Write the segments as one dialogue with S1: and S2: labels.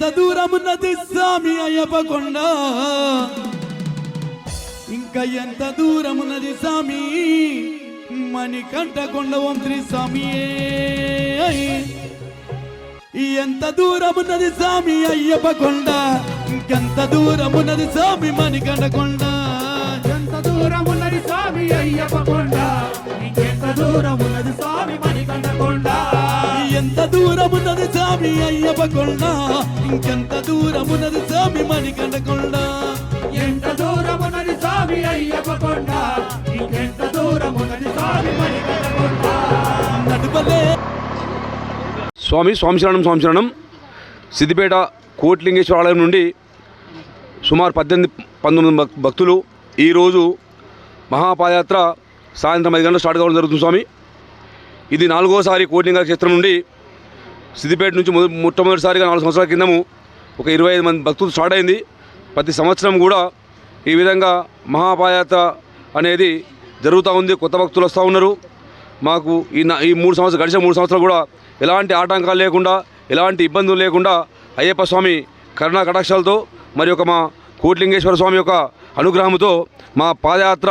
S1: ఎంత దూరమున్నది స్వామి అయ్యప్పకొండ? ఇంకా ఎంత దూరమున్నది స్వామి మణికంఠ కొండ ఓం స్వామి ఎంత దూరమున్నది స్వామి అయ్యప్ప కొండ ఇంకెంత దూరమున్నది స్వామి మణికంఠ కొండ
S2: ఎంత దూరమున్నది స్వామి అయ్యప్ప కొండ ఇంకెంత దూరమున్నది స్వామి మణికంఠ కొండ
S1: ఎంత దూరమున్నది స్వామి అయ్యప్ప కొండ? ఇంకెంత దూరమున్నది స్వామి మణికంఠ కొండ?
S2: ఎంత దూరం ఉన్నది స్వామి అయ్యప్ప కొండ? ఇంకెంత దూరం ఉన్నది స్వామి మణికంఠ కొండ?
S1: నడుపలే.
S3: స్వామి స్వామి శరణం స్వామి శరణం. సిద్దిపేట కోట్లింగేశ్వర ఆలయం నుండి సుమారు పద్దెనిమిది పంతొమ్మిది భక్- భక్తులు ఈరోజు మహాపాదయాత్ర సాయంత్రం ఐదు గంటలకు స్టార్ట్ కావడం జరుగుతుంది స్వామి. ఇది నాలుగోసారి కోట్లింగ క్షేత్రం నుండి సిద్దిపేట నుంచి మొట్టమొదటిసారిగా నాలుగు సంవత్సరాల కిందము ఒక ఇరవై ఐదు మంది భక్తులు స్టార్ట్ అయింది. ప్రతి సంవత్సరం కూడా ఈ విధంగా మహాపాదయాత్ర అనేది జరుగుతూ ఉంది. కొత్త భక్తులు వస్తూ ఉన్నారు. మాకు ఈ ఈ మూడు సంవత్సరాలు గడిచిన మూడు సంవత్సరాలు కూడా ఎలాంటి ఆటంకాలు లేకుండా ఎలాంటి ఇబ్బందులు లేకుండా అయ్యప్ప స్వామి కరుణా కటాక్షాలతో మరి ఒక మా కోట్లింగేశ్వర స్వామి యొక్క అనుగ్రహంతో మా పాదయాత్ర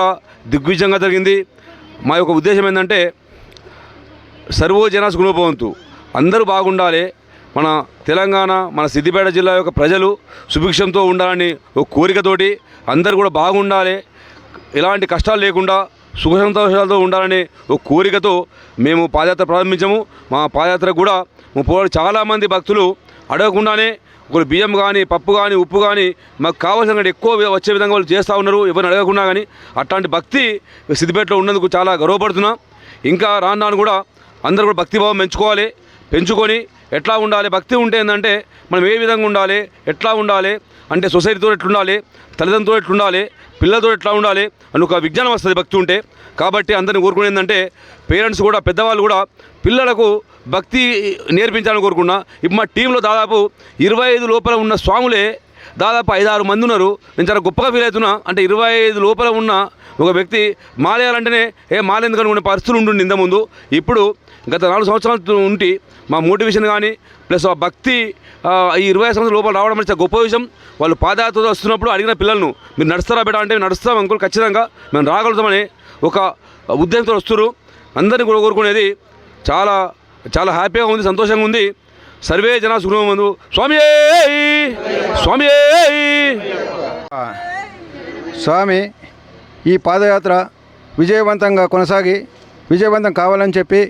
S3: దిగ్విజయంగా జరిగింది. మా యొక్క ఉద్దేశం ఏంటంటే సర్వో జన సుగుణభవంతు అందరూ బాగుండాలి. మన తెలంగాణ మన సిద్దిపేట జిల్లా యొక్క ప్రజలు సుభిక్షంతో ఉండాలని ఒక కోరికతోటి అందరూ కూడా బాగుండాలి. ఎలాంటి కష్టాలు లేకుండా సుఖ సంతోషాలతో ఉండాలనే ఒక కోరికతో మేము పాదయాత్ర ప్రారంభించాము. మా పాదయాత్ర కూడా ముప్పై చాలామంది భక్తులు అడగకుండానే ఒకరు బియ్యం కానీ పప్పు కానీ ఉప్పు కానీ మాకు కావాల్సిన ఎక్కువ వచ్చే విధంగా వాళ్ళు చేస్తూ ఉన్నారు. ఎవరిని అడగకుండా కానీ అట్లాంటి భక్తి సిద్దిపేటలో ఉన్నందుకు చాలా గర్వపడుతున్నాం. ఇంకా రాను రాను కూడా అందరూ కూడా భక్తిభావం పెంచుకోవాలి పెంచుకొని ఎట్లా ఉండాలి భక్తి ఉంటే ఏంటంటే మనం ఏ విధంగా ఉండాలి ఎట్లా ఉండాలి అంటే సొసైటీతో ఎట్లుండాలి తల్లిదండ్రులతో ఎట్లుండాలి పిల్లలతో ఎట్లా ఉండాలి అని ఒక విజ్ఞానం వస్తుంది భక్తి ఉంటే. కాబట్టి అందరిని కోరుకునే ఏంటంటే పేరెంట్స్ కూడా పెద్దవాళ్ళు కూడా పిల్లలకు భక్తి నేర్పించాలని కోరుకున్నా. ఇప్పుడు మా టీంలో దాదాపు ఇరవై ఐదు లోపల ఉన్న స్వాములే దాదాపు ఐదారు మంది ఉన్నారు. నేను చాలా గొప్పగా ఫీల్ అవుతున్నా. అంటే ఇరవై ఐదు లోపల ఉన్న ఒక వ్యక్తి మాలేయాలంటేనే ఏ మాలేందుకు అనుకునే పరిస్థితులు ఉంటుండే ఇంత ముందు. ఇప్పుడు గత నాలుగు సంవత్సరాల ఉంటే మా మోటివేషన్ కానీ ప్లస్ ఆ భక్తి ఈ ఇరవై సంవత్సరాల లోపల రావడం అనేది గొప్ప విషయం. వాళ్ళు పాదయాత్ర వస్తున్నప్పుడు అడిగిన పిల్లలను మీరు నడుస్తారా బేటా అంటే నడుస్తాం అంకుల్ ఖచ్చితంగా మేము రాగలుగుతామని ఒక ఉద్దేశంతో వస్తున్నారు. అందరినీ కూడా కోరుకునేది చాలా చాలా హ్యాపీగా ఉంది సంతోషంగా ఉంది. సర్వే జన సుఖమందు స్వామి స్వామి
S4: స్వామి ఈ పాదయాత్ర విజయవంతంగా కొనసాగి విజయవంతం కావాలని చెప్పి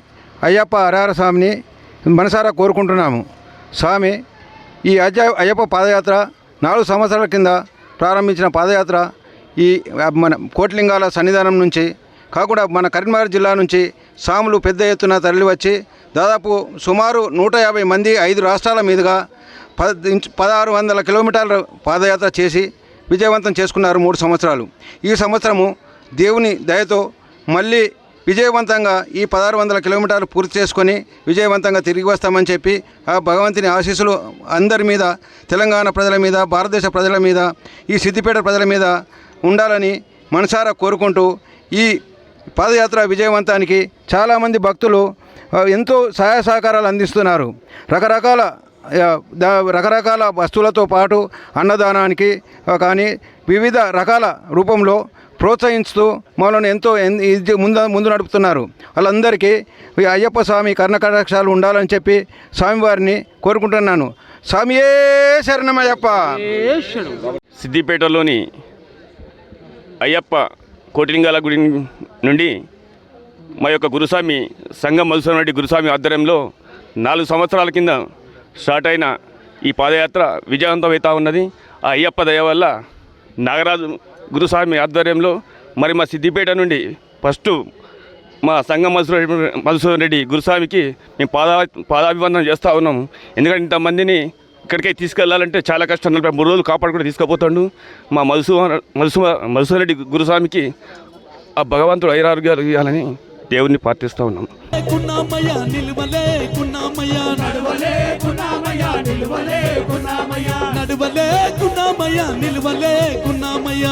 S4: అయ్యప్ప హరహర స్వామిని మనసారా కోరుకుంటున్నాము. స్వామి ఈ అజ అయ్యప్ప పాదయాత్ర నాలుగు సంవత్సరాల కింద ప్రారంభించిన పాదయాత్ర ఈ మన కోట్లింగాల సన్నిధానం నుంచి కాకుండా మన కరీంనగర్ జిల్లా నుంచి సాములు పెద్ద ఎత్తున తరలివచ్చి దాదాపు సుమారు నూట యాభై మంది ఐదు రాష్ట్రాల మీదుగా పద పదహారు వందల కిలోమీటర్ల పాదయాత్ర చేసి విజయవంతం చేసుకున్నారు మూడు సంవత్సరాలు. ఈ సంవత్సరము దేవుని దయతో మళ్ళీ విజయవంతంగా ఈ పదహారు వందల కిలోమీటర్లు పూర్తి చేసుకొని విజయవంతంగా తిరిగి వస్తామని చెప్పి ఆ భగవంతుని ఆశీస్సులు అందరి మీద తెలంగాణ ప్రజల మీద భారతదేశ ప్రజల మీద ఈ సిద్దిపేట ప్రజల మీద ఉండాలని మనసారా కోరుకుంటూ ఈ పాదయాత్ర విజయవంతానికి చాలామంది భక్తులు ఎంతో సహాయ సహకారాలు అందిస్తున్నారు. రకరకాల రకరకాల వస్తువులతో పాటు అన్నదానానికి కానీ వివిధ రకాల రూపంలో ప్రోత్సహిస్తూ మమ్మల్ని ఎంతో ఇది ముందు ముందు నడుపుతున్నారు. వాళ్ళందరికీ అయ్యప్ప స్వామి కర్ణకటాక్షాలు ఉండాలని చెప్పి స్వామివారిని కోరుకుంటున్నాను. స్వామియే శరణమయ్యప్ప
S5: సిద్దిపేటలోని అయ్యప్ప కోటిలింగాల గుడి నుండి మా యొక్క గురుస్వామి సంఘం మధుసూదన్ రెడ్డి గురుస్వామి ఆధ్వర్యంలో నాలుగు సంవత్సరాల కింద స్టార్ట్ అయిన ఈ పాదయాత్ర విజయవంతం అవుతా ఉన్నది. ఆ అయ్యప్ప దయ వల్ల నాగరాజు గురుస్వామి ఆధ్వర్యంలో మరి మా సిద్దిపేట నుండి ఫస్ట్ మా సంఘం మధుసూదన్ మధుసూదన్ రెడ్డి గురుస్వామికి మేము పాదా పాదాభివందనం చేస్తూ ఉన్నాము ఎందుకంటే ఇంతమందిని ఇక్కడికే తీసుకెళ్ళాలంటే చాలా కష్టం. నలభై మూడు రోజులు కాపాడుకుంటూ తీసుకుపోతాడు. మా మధుసూ మధుసూ మధుసూదన్ రెడ్డి గురుస్వామికి ఆ భగవంతుడు ఐరారోగ్యాలు ఇవ్వాలని
S1: నిలువలేకున్నామయ్య
S2: నడవలేకున్నామయ్య నిలువలేకున్నామయ్య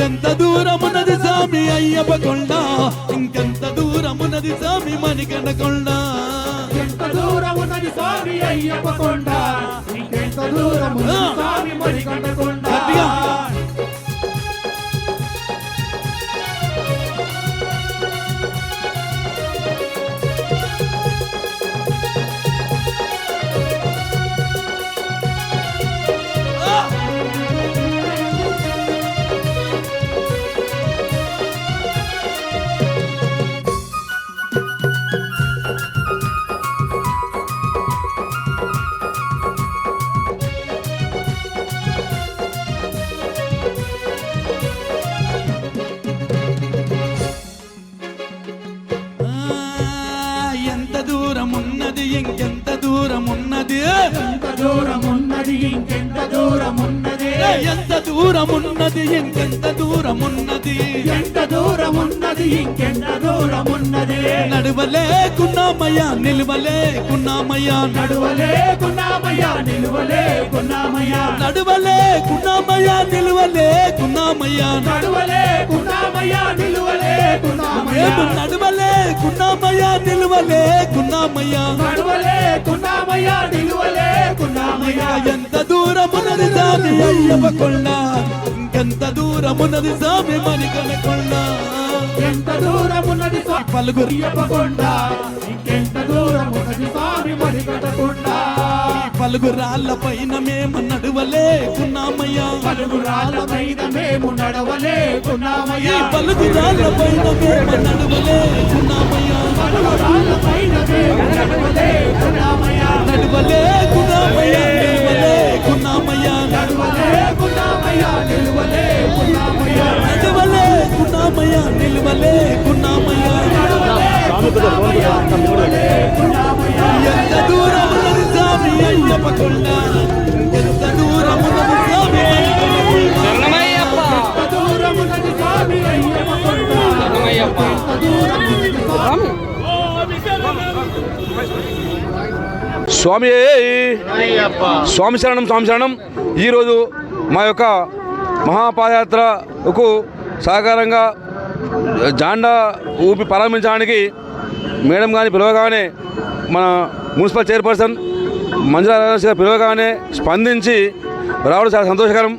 S1: ఎంత దూరమున్నది స్వామి అయ్యప్ప కొండ ఇంకెంత దూరమున్నది స్వామి మణికండ కొండ.
S2: ఇంకెంత దూరం ఉన్నది స్వామి అయ్యప్ప కొండ ఇంకెంత దూరం ఉన్నది స్వామి మణికంఠ కొండ.
S1: ఇంకెంత దూరం ఉన్నది
S2: ఎంత దూరం ఉన్నది ఇంకెంత దూరం ఉన్నది
S1: నడువలేకున్నామయ్యా నిలువలేకున్నామయ్యా.
S2: నడువలేకున్నామయ్యా నిలువలేకున్నామయ్యా.
S1: నడువలేకున్నామయ్యా నిలువలేకున్నామయ్యా.
S2: నడువలేకున్నామయ్యా నిలువలేకున్నామయ్యా.
S1: నడువలేకున్నామయ్యా నిలువలేకున్నామయ్యా.
S2: నడువలేకున్నామయ్యా నిలువలేకున్నామయ్యా.
S1: ఎంత దూరమున్నది అయ్యప్ప కొండ ఇంకెంత దూరమున్నది సామి మణికనకొండ
S2: ఎంత దూరం ఉన్నది స్వామి
S1: పలుగురు
S2: అయ్యప్పకొండ ఇంకెంత దూరం ఉన్నది స్వామి మణికట్టకొండ
S1: పలుగు రాళ్ళ పైన మేము నడువలేకున్నామయ్యా.
S2: పలుగు రాళ్ళ మీద మేము
S1: ఈ
S2: నడవలేకున్నామయ్యా
S1: పలుగు రాళ్ళ పైన మేము నడువలేకున్నామయ్యా.
S2: పలుగు రాళ్ళ పైన మేము నడవలేకున్నామయ్యా.
S1: నడువలేకున్నామయ్యా నిలువలేకున్నామయ్యా
S2: నిలువలేకున్నామయ్యా
S1: నడువలేకున్నామయ్యా నిలువలేకున్నామయ్యా
S2: నడవలేకున్నామయ్యా నిలువలేకున్నామయ్యా
S1: స్వామి స్వామి
S3: శరణం స్వామి శరణం. ఈరోజు మా యొక్క మహాపాదయాత్రకు సహకారంగా జాండా ఊపి ప్రారంభించడానికి మేడం కానీ పిలవగానే మన మున్సిపల్ చైర్పర్సన్ మంజులా పిలవగానే స్పందించి రావడం చాలా సంతోషకరం.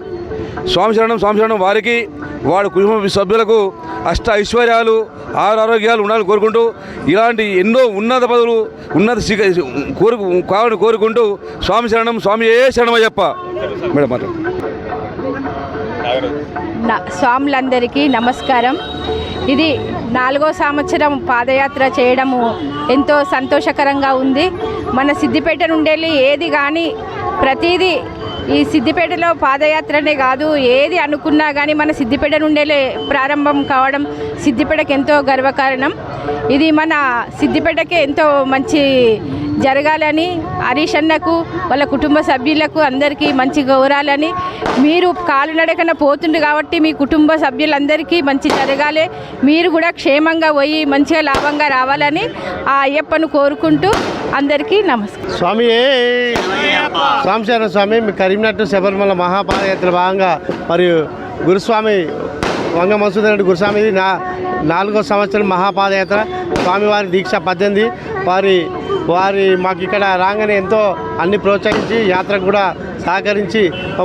S3: స్వామి శరణం స్వామి శరణం వారికి వాడి కుటుంబ సభ్యులకు అష్ట ఐశ్వర్యాలు ఆరు ఆరోగ్యాలు ఉండాలని కోరుకుంటూ ఇలాంటి ఎన్నో ఉన్నత పదవులు ఉన్నత శిఖ- కోరు కావాలని కోరుకుంటూ స్వామి శరణం స్వామి ఏ శరణమయ్యప్ప. మేడం మాట
S6: నా- స్వాములందరికీ నమస్కారం. ఇది నాలుగో సంవత్సరం పాదయాత్ర చేయడము ఎంతో సంతోషకరంగా ఉంది. మన సిద్దిపేట నుండి ఏది కానీ ప్రతిదీ ఈ సిద్దిపేటలో పాదయాత్రనే కాదు ఏది అనుకున్నా కానీ మన సిద్దిపేట నుండే ప్రారంభం కావడం సిద్దిపేటకు ఎంతో గర్వకారణం. ఇది మన సిద్దిపేటకి ఎంతో మంచి జరగాలని హరీష్ అన్నకు వాళ్ళ కుటుంబ సభ్యులకు అందరికీ మంచి గౌరాలని మీరు కాలినడకన పోతుండ్రు కాబట్టి మీ కుటుంబ సభ్యులందరికీ మంచి జరగాలి. మీరు కూడా క్షేమంగా పోయి మంచిగా లాభంగా రావాలని ఆ అయ్యప్పను కోరుకుంటూ అందరికీ నమస్కారం.
S7: స్వామి స్వామిశరణ స్వామి మీ కరీంనగర్ శబరిమల మహాపాదయాత్ర భాగంగా మరియు గురుస్వామి వంగ మసూదన్ రెడ్డి గురుస్వామి నా నాలుగో సంవత్సరం మహాపాదయాత్ర. స్వామివారి దీక్ష పద్దెనిమిది. వారి వారి మాకు ఇక్కడ రాగానే ఎంతో అన్ని ప్రోత్సహించి యాత్రకు కూడా సహకరించి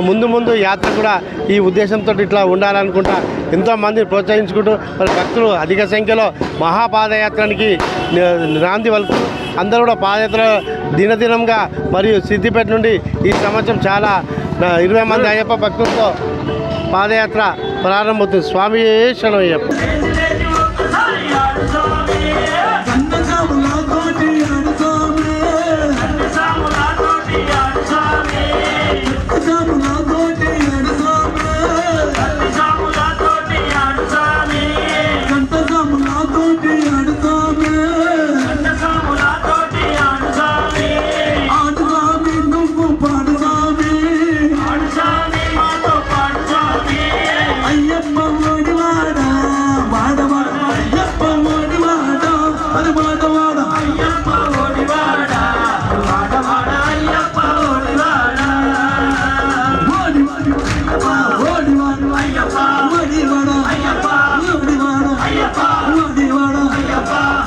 S7: ముందు ముందు యాత్ర కూడా ఈ ఉద్దేశంతో ఇట్లా ఉండాలనుకుంటా ఎంతో మందిని ప్రోత్సహించుకుంటూ మరి భక్తులు అధిక సంఖ్యలో మహాపాదయాత్రానికి నాంది వలుపు. అందరూ కూడా పాదయాత్ర దినదినంగా మరియు సిద్దిపేట నుండి ఈ సంవత్సరం చాలా ఇరవై మంది అయ్యప్ప భక్తులతో పాదయాత్ర ప్రారంభమవుతుంది. స్వామి శరణయ్యప్ప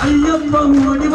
S7: ஐயப்பா ஓடி